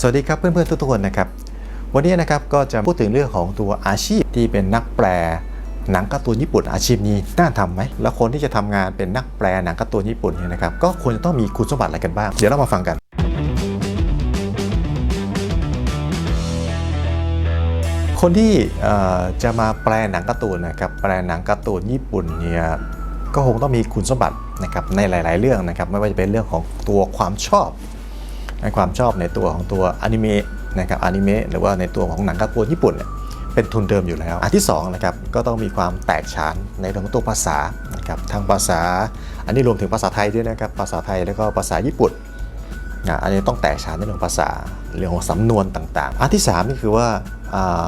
สวัสดีครับเพื่อนๆทุกๆคนนะครับวันนี้นะครับก็จะพูดถึงเรื่องของตัวอาชีพที่เป็นนักแปลหนังการ์ตูนญี่ปุ่นอาชีพนี้น่าทำไหมแล้วคนที่จะทำงานเป็นนักแปลหนังการ์ตูนญี่ปุ่นเนี่ยนะครับก็ควรจะต้องมีคุณสมบัติอะไรกันบ้าง เดี๋ยวเรามาฟังกันคนที่จะมาแปลหนังการ์ตูนนะครับแปลหนังการ์ตูนญี่ปุ่นเนี่ยก็คงต้องมีคุณสมบัตินะครับในหลาย ๆ เรื่องนะครับไม่ว่าจะเป็นเรื่องของตัวความชอบ ความชอบในตัวของตัวอนิเมะนะครับอนิเมะหรือว่าในตัวของหนังการ์ตูนญี่ปุ่นเนี่ยเป็นทุนเดิมอยู่แล้ว อันที่2นะครับก็ต้องมีความแตกฉานในเรื่องของตัวภาษานะครับทางภาษา อันนี้รวมถึงภาษาไทยด้วยนะครับภาษาไทยแล้วก็ภาษาญี่ปุ่นนะอันนี้ต้องแตกฉานในเรื่องภาษาเรื่องของสำนวนต่างๆ อันที่3นี่คือว่า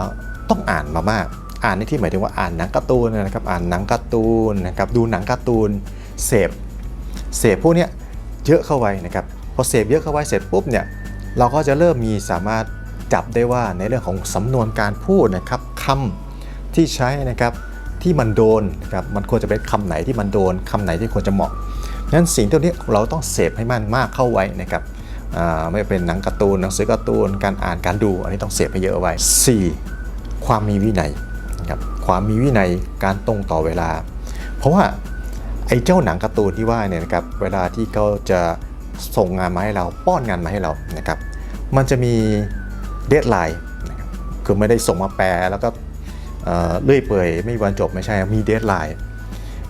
าต้องอ่านมามาก อ่านในที่หมายถึงว่าอ่านหนังการ์ตูนนะครับอ่านหนังการ์ตูนนะครับดูหนังการ์ตูนเสพเสพพวกนี้เยอะเข้าไว้นะครับ อเสพเยอะเข้าไว้เสร็จปุ๊บเนี่ยเราก็จะเริ่มมีสามารถจับได้ว่าในเรื่องของสำนวนการพูดนะครับคำที่ใช้นะครับที่มันโดนนะครับมันควรจะเป็นคำไหนที่มันโดนคำไหนที่ควรจะเหมาะงั้นสิ่งที่นี้เราต้องเสพให้มันมากเข้าไว้นะครับไม่เป็นหนังการ์ตูนหนังสือการ์ตูนการอ่านการดู อันนี้ต้องเสพให้เยอะไว้ 4. ความมีวินัยนะครับความมีวินัยการตรงต่อเวลา เพราะว่าไอ้เจ้าหนังการ์ตูนที่ว่าเนี่ยนะครับเวลาที่เขาจะ ส่งงานมาให้เราป้อนงานมาให้เรานะครับมันจะมีเดทไลน์คือไม่ได้ส่งมาแปลแล้วก็เลื่อยเปื่อยไม่มีวันจบไม่ใช่มีเดทไลน์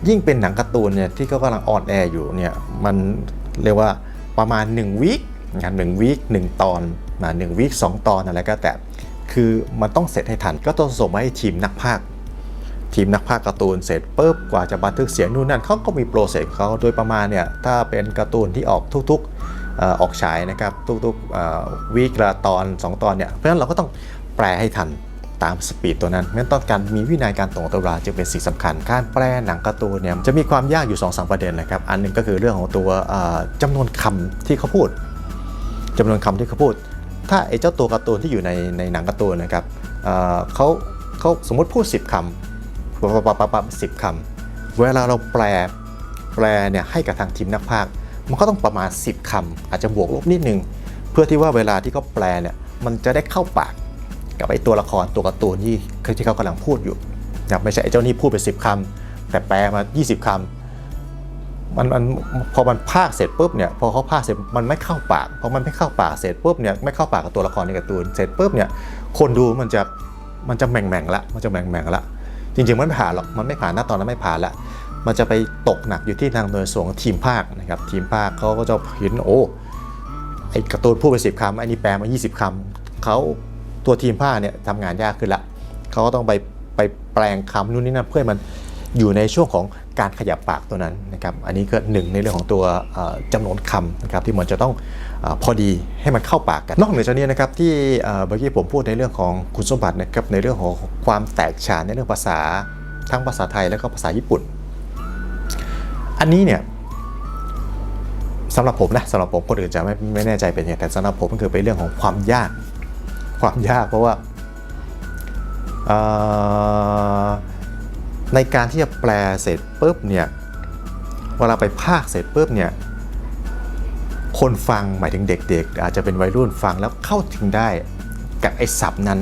ยิ่งเป็นหนังการ์ตูนเนี่ยที่เขากำลังออนแอร์อยู่เนี่ยมันเรียกว่าประมาณ1วีคงานหนึ่งวีคหนึ่งตอนมาหนึ่งวีคสองตอนอะไรก็แต่ คือมันต้องเสร็จให้ทันก็ต้องส่งมาให้ทีมนักพากย์ ทีมนักพากย์การ์ตูนเสร็จปุ๊บกว่าจะบันทึกเสียงนู่นนั่นเขาก็มีโปรเซสของเขาโดยประมาณเนี่ยถ้าเป็นการ์ตูนที่ออกทุกๆออกฉายนะครับทุกๆวีคละตอน 2 ตอนเนี่ยเพราะฉะนั้นเราก็ต้องแปลให้ทันตามสปีดตัวนั้นงั้นต้องการมีวินัยการตรงต่อเวลาจึงเป็นสิ่งสำคัญ การแปลหนังการ์ตูนเนี่ยจะมีความยากอยู่2อสประเด็นนะครับ อันหนึงก็คือเรื่องของตัวเอ่อจำนวนคำที่เขาพูดจำนวนคำที่เขาพูด ถ้าไอ้เจ้าตัวการ์ตูนที่อยู่ในในหนังการ์ตูนนะครับเขาเขาสมมติพูด 10คำ ปั๊บปั๊บปั๊บปั๊บสิบคำเวลาเราแปลแปลเนี่ยให้กับทางทีมนักพากย์มันก็ต้องประมาณ 10คำอาจจะบวกลบนิดนึง เพื่อที่ว่าเวลาที่เขาแปลเนี่ยมันจะได้เข้าปากกับไอ้ตัวละครตัวการ์ตูนที่ที่เขากำลังพูดอยู่นะไม่ใช่ไอ้เจ้านี่พูดไป 10คำแต่แปลมา 20คำมันมันพอมันพากเสร็จปุ๊บเนี่ยพอเขาพากเสร็จมันไม่เข้าปากพอมันไม่เข้าปากเสร็จปุ๊บเนี่ยไม่เข้าปากกับตัวละครในการ์ตูนเสร็จปุ๊บเนี่ยคนดูมันจะมันจะแหม่งแหม่งละมันจะแหม่งแหม่งละ จริงๆ มันไม่ผ่านหรอก มันไม่ผ่านหน้าตอนนั้นไม่ผ่านละ มันจะไปตกหนักอยู่ที่ทางโดยส่วนของทีมภาคนะครับ ทีมภาคเขาก็จะเห็นโอ้ ไอ้การ์ตูนพูดไปสิบคำไอ้นี่แปลมา 20คำเขาตัวทีมภาคเนี่ยทำงานยากขึ้นละ เขาก็ต้องไปไปแปลงคำนู่นนี่นั่นเพื่อมันอยู่ในช่วงของ การขยับปากตัวนั้นนะครับอันนี้ก็หนึ่งในเรื่องของตัวเอ่อจำนวนคำนะครับที่มันจะต้องอพอดีให้มันเข้าปากกัน นอกเหนือจากนี้นะครับที่เมื่อกี้ผมพูดในเรื่องของคุณสมบัตินะครับในเรื่องของความแตกฉานในเรื่องภาษาทั้งภาษาไทยแล้วก็ภาษาญี่ปุ่น อันนี้เนี่ยสำหรับผมนะสำหรับผมคนอื่นจะไม่ไม่แน่ใจเป็นยังไงแต่สำหรับผมมันคือเป็นเรื่องของความยากความยากเพราะว่า ในการที่จะแปลเสร็จปุ๊บเนี่ยเวลาไปภาคเสร็จปุ๊บเนี่ยคนฟังหมายถึงเด็กๆ อาจจะเป็นวัยรุ่นฟังแล้วเข้าถึงได้กับไอ้ศัพท์นั้น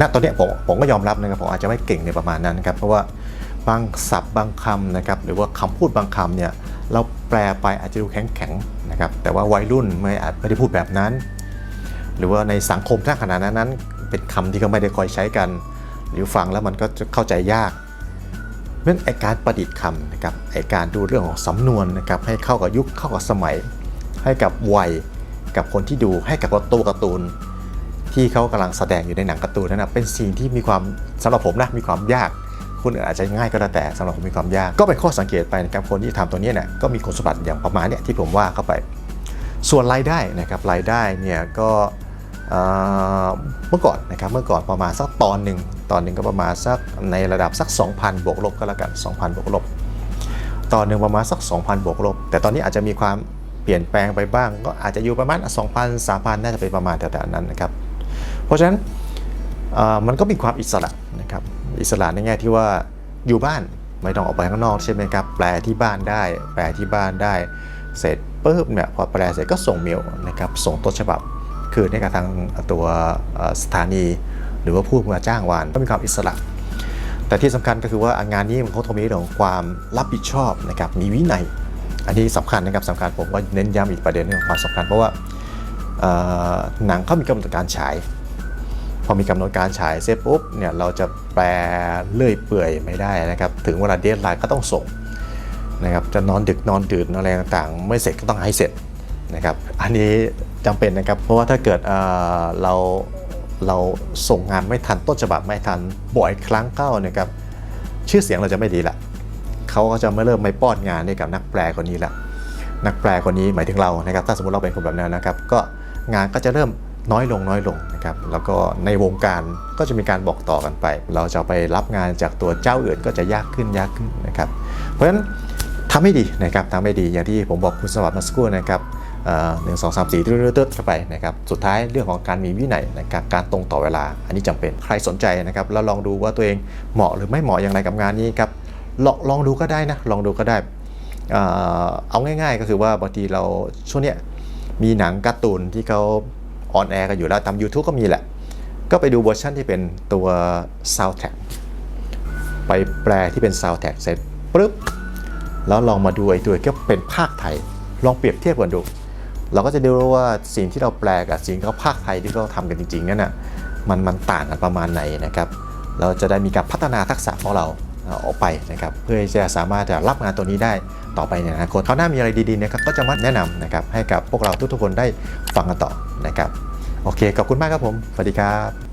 ณตอนนี้ผมผมก็ยอมรับนะครับผมอาจจะไม่เก่งในประมาณนั้นครับเพราะว่าบางศัพท์บางคำนะครับหรือว่าคำพูดบางคำเนี่ยเราแปลไปอาจจะดูแข็งๆนะครับแต่ว่าวัยรุ่นไม่อาจไม่ได้พูดแบบนั้น หรือว่าในสังคมถ้าขนาดนั้นนั้นเป็นคำที่เขาไม่ได้คอยใช้กัน หรือฟังแล้วมันก็จะเข้าใจยากเพราะฉะนั้นไอการประดิษฐ์คำนะครับไอการดูเรื่องของสำนวนนะครับให้เข้ากับยุคเข้ากับสมัย ให้กับวัยกับคนที่ดูให้กับตัวการ์ตูน ที่เขากำลังแสดงอยู่ในหนังการ์ตูนนั้นนะเป็นสิ่งที่มีความสำหรับผมนะมีความยากคนอื่นอาจจะง่ายก็แล้วแต่สำหรับผมมีความยาก ก็เป็นข้อสังเกตไปนะครับคนที่ทำตัวนี้เนี่ยก็มีคุณสมบัติอย่างประมาณเนี้ยที่ผมว่าเข้าไป ส่วนรายได้นะครับรายได้เนี่ยก็เมื่อก่อนนะครับเมื่อก่อนประมาณสักตอนหนึ่ง ตอนหนึ่งก็ประมาณสักในระดับสัก 2,000 บวกลบก็แล้วกัน 2,000 บวกลบ ตอนหนึ่งประมาณสัก 2,000 บวกลบ แต่ตอนนี้อาจจะมีความเปลี่ยนแปลงไปบ้าง ก็อาจจะอยู่ประมาณ 2,000 3,000 น่าจะเป็นประมาณแถวๆนั้นนะครับ เพราะฉะนั้นมันก็มีความอิสระนะครับ อิสระในแง่ที่ว่าอยู่บ้านไม่ต้องออกไปข้างนอกใช่ไหมครับ แปลที่บ้านได้ แปลที่บ้านได้ เสร็จปุ๊บเนี่ยพอแปลเสร็จก็ส่งเมลนะครับ ส่งต้นฉบับ คืนให้กับทางตัวสถานี หรือว่าผู้มาจ้างวานก็มีความอิสระ แต่ที่สำคัญก็คือว่างานนี้มันเขาต้องมีเรื่องของความรับผิดชอบนะครับมีวินัย อันนี้สำคัญนะครับสำคัญผมก็เน้นย้ำอีกประเด็นหนึงของความสำคัญเพราะว่าหนังเขามีกำหนดการฉาย พอมีกำหนดการฉายเสร็จปุ๊บเนี่ยเราจะแปลเลื่อยเปื่อยไม่ได้นะครับถึงเวลาเดทไลน์ก็ต้องส่งนะครับจะนอนดึกนอนดื่นอะไรต่างๆ ไม่เสร็จก็ต้องให้เสร็จนะครับอันนี้จำเป็นนะครับเพราะว่าถ้าเกิดเรา เราส่งงานไม่ทันต้นฉบับไม่ทันบ่อยครั้งเข้านะครับชื่อเสียงเราจะไม่ดีละเขาก็จะไม่เริ่มไม่ป้อนงานให้กับนักแปลคนนี้ละนักแปลคนนี้หมายถึงเรานะครับ ถ้าสมมติเราเป็นคนแบบนั้นนะครับ ก็งานก็จะเริ่มน้อยลงน้อยลงนะครับแล้วก็ในวงการก็จะมีการบอกต่อกันไป เราจะไปรับงานจากตัวเจ้าอื่นก็จะยากขึ้นยากขึ้นนะครับ เพราะฉะนั้นทำให้ดีนะครับทำให้ดีอย่างที่ผมบอกคุณสวัสดิ์มาสกู่นะครับ หนึ่งสองสามสี่เตืดๆเข้าไปนะครับสุดท้ายเรื่องของการมีวินัยนะครับการตรงต่อเวลา อันนี้จำเป็นใครสนใจนะครับแล้วลองดูว่าตัวเองเหมาะหรือไม่เหมาะอย่างไรกับงานนี้ครับลองลองดูก็ได้นะลองดูก็ได้เอ่อเอาง่าย ๆ ก็คือว่าบางทีเราช่วงเนี้ยมีหนังการ์ตูนที่เขาออนแอร์กันอยู่แล้วตาม YouTube ก็มีแหละ ก็ไปดูเวอร์ชันที่เป็นตัว soundtrack ไปแปลที่เป็น soundtrack เสร็จปุ๊บแล้วลองมาดูไอ้ตัวก็เป็นภาคไทย ลองเปรียบเทียบกันดู เราก็จะดูว่าสิ่งที่เราแปลกับสิ่งที่เขาภาคไทยที่เขาทำกันจริงๆนั่นน่ะมันมันต่างกันประมาณไหนนะครับเราจะได้มีการพัฒนาทักษะของเราออกไปนะครับเพื่อจะสามารถจะรับงานตัวนี้ได้ต่อไปในอนาคตเขาหน้ามีอะไรดีๆนะครับก็จะมาแนะนำนะครับให้กับพวกเราทุกๆคนได้ฟังกันต่อนะครับโอเคขอบคุณมากครับผมสวัสดีครับ